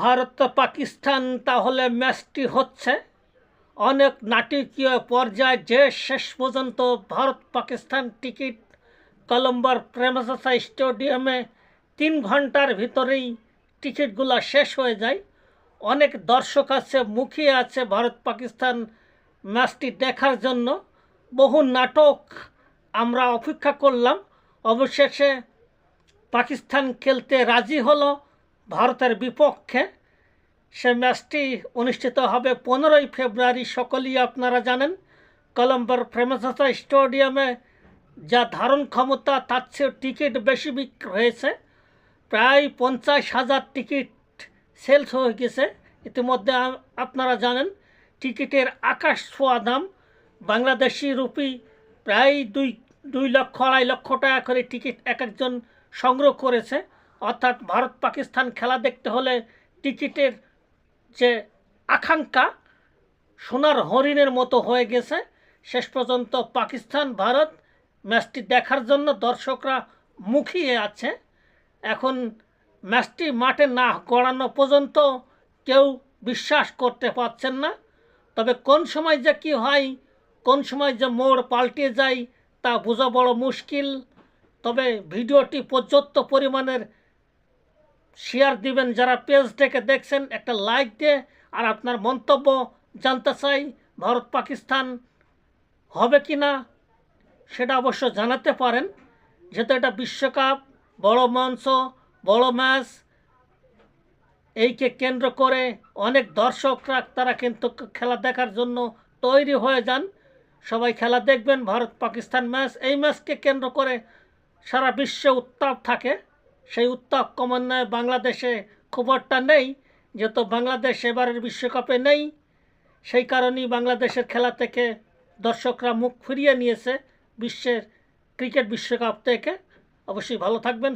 ভারত, পাকিস্তান তাহলে ম্যাচটি হচ্ছে। অনেক নাটকীয় পর্যায়ে যে শেষ পর্যন্ত ভারত, পাকিস্তান টিকিট কলম্বার প্রেমাসাসা স্টেডিয়ামে তিন ঘণ্টার ভিতরেই টিকিটগুলো শেষ হয়ে যায়। অনেক দর্শক আছে, মুখিয়ে আছে ভারত, পাকিস্তান ম্যাচটি দেখার জন্য। বহু নাটক আমরা অপেক্ষা করলাম। অবশেষে পাকিস্তান খেলতে রাজি হলো। ভারতের বিপক্ষে সে ম্যাচটি অনুষ্ঠিত হবে পনেরোই ফেব্রুয়ারি, সকলেই আপনারা জানেন। কলম্বোর ফেমাসাসা স্টেডিয়ামে যা ধারণ ক্ষমতা, তার চেয়ে টিকিট বেশি বিক্রি হয়েছে। প্রায় পঞ্চাশ হাজার টিকিট সেলস হয়ে গেছে। ইতিমধ্যে আপনারা জানেন, টিকিটের আকাশ ছোঁয়া দাম। বাংলাদেশি রুপি প্রায় দুই দুই লক্ষ, আড়াই লক্ষ টাকা করে টিকিট এক একজন সংগ্রহ করেছে। অর্থাৎ ভারত পাকিস্তান খেলা দেখতে হলে টিকিটের যে আকাঙ্ক্ষা সোনার হরিণের মতো হয়ে গেছে, শেষ পর্যন্ত পাকিস্তান, ভারত ম্যাচটি দেখার জন্য দর্শকরা মুখিয়ে আছে। এখন ম্যাচটি মাঠে না গড়ানো পর্যন্ত কেউ বিশ্বাস করতে পারছেন না। তবে কোন সময় যে কী হয়, কোন সময় যে মোড় পাল্টে যায়, তা বোঝা বড় মুশকিল। তবে ভিডিওটি পর্যাপ্ত পরিমাণের শেয়ার দিবেন, যারা পেজ থেকে দেখছেন, একটা লাইক দিয়ে, আর আপনার মন্তব্য জানতে চাই, ভারত পাকিস্তান হবে কি না, সেটা অবশ্য জানাতে পারেন। যেহেতু এটা বিশ্বকাপ, বড় মঞ্চ, বড় ম্যাচ এইকে কেন্দ্র করে অনেক দর্শকরা, তারা কিন্তু খেলা দেখার জন্য তৈরি হয়ে যান। সবাই খেলা দেখবেন ভারত পাকিস্তান ম্যাচ এই ম্যাচকে কেন্দ্র করে সারা বিশ্বে উত্তাপ থাকে। সেই উত্তাপ ক্রমান্বয়ে বাংলাদেশে খবরটা নেই যেহেতু বাংলাদেশ এবারের বিশ্বকাপে নেই, সেই কারণেই বাংলাদেশের খেলা থেকে দর্শকরা মুখ ফিরিয়ে নিয়েছে বিশ্বের ক্রিকেট বিশ্বকাপ থেকে। অবশ্যই ভালো থাকবেন।